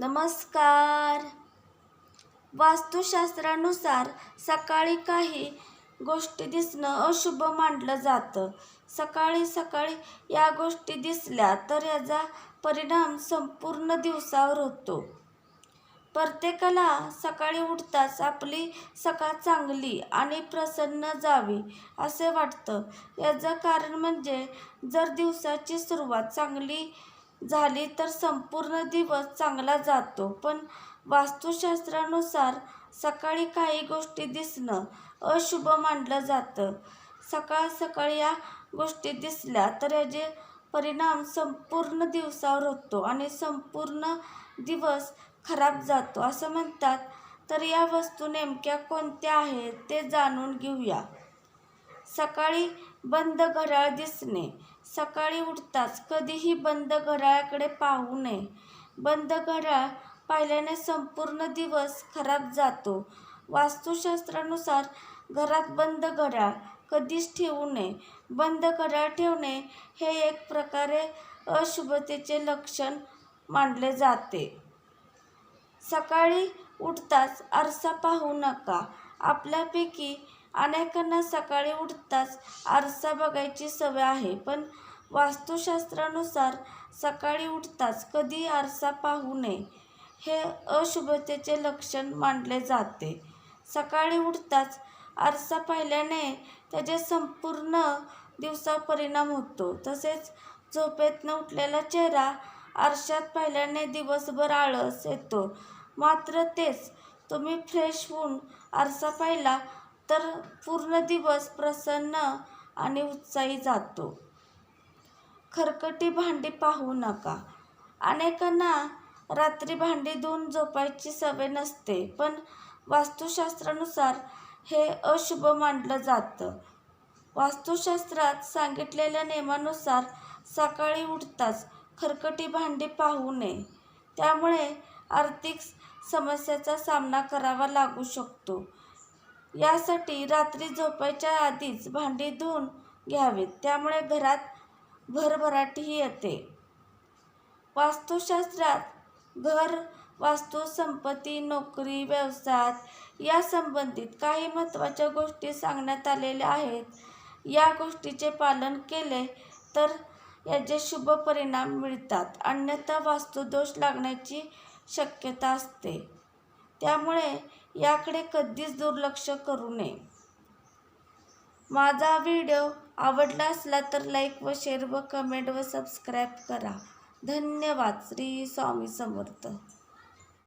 नमस्कार. वास्तुशास्त्रानुसार सकाळी काही गोष्टी दिसणं अशुभ मानलं जातं. सकाळी सकाळी या गोष्टी दिसल्या तर याचा परिणाम संपूर्ण दिवसावर होतो. प्रत्येकाला सकाळी उठताच आपली सकाळ चांगली आणि प्रसन्न जावी असे वाटतं. याचं कारण म्हणजे जर दिवसाची सुरुवात चांगली झाली तर संपूर्ण दिवस चांगला जातो. पण वास्तुशास्त्रानुसार सकाळी काही गोष्टी दिसणं अशुभ मानलं जातं. सकाळ सकाळी या गोष्टी दिसल्या तर याचे परिणाम संपूर्ण दिवसावर होतो आणि संपूर्ण दिवस खराब जातो. असं म्हणतात. तर या वस्तू नेमक्या कोणत्या आहेत ते जाणून घेऊया. सकाळी बंद घड्याळ दिसणे. सकाळी उठताच कधीही बंद घड्याळाकडे पाहू नये. बंद घड्याळ पाहिल्याने संपूर्ण दिवस खराब जातो. वास्तुशास्त्रानुसार घरात बंद घड्याळ कधीच ठेवू नये. बंद घड्याळ ठेवणे हे एक प्रकारे अशुभतेचे लक्षण मानले जाते. सकाळी उठताच आरसा पाहू नका. आपल्यापैकी अनेकांना सकाळी उठताच आरसा बघायची सवय आहे पण वास्तुशास्त्रानुसार सकाळी उठताच कधी आरसा पाहू नये हे अशुभतेचे लक्षण मानले जाते. सकाळी उठताच आरसा पाहिल्याने त्याचे संपूर्ण दिवसावर परिणाम होतो. तसेच झोपेतनं उठलेला चेहरा आरशात पाहिल्याने दिवसभर आळस येतो. मात्र तेच तुम्ही फ्रेश होऊन आरसा पाहिला तर पूर्ण दिवस प्रसन्न आणि उत्साही जातो. खरकटी भांडी पाहू नका. अनेकांना रात्री भांडी धुवून झोपायची सवय नसते पण वास्तुशास्त्रानुसार हे अशुभ मानलं जातं. वास्तुशास्त्रात सांगितलेल्या नियमानुसार सकाळी उठताच खरकटी भांडी पाहू नये. त्यामुळे आर्थिक समस्याचा सामना करावा लागू शकतो. यासाठी रात्री झोपायच्या आधीच भांडी धुवून घ्यावीत. त्यामुळे घरात भरभराटीही येते. वास्तुशास्त्रात घर वास्तू संपत्ती नोकरी व्यवसायात या संबंधित काही महत्त्वाच्या गोष्टी सांगण्यात आलेल्या आहेत. या गोष्टीचे पालन केले तर याचे शुभ परिणाम मिळतात. अन्यथा वास्तुदोष लागण्याची शक्यता असते. त्यामुळे याकडे कधीच दुर्लक्ष करू नये. माझा व्हिडिओ आवडला असला तर लाईक व शेअर व कमेंट व सबस्क्राईब करा. धन्यवाद. श्री स्वामी समर्थ.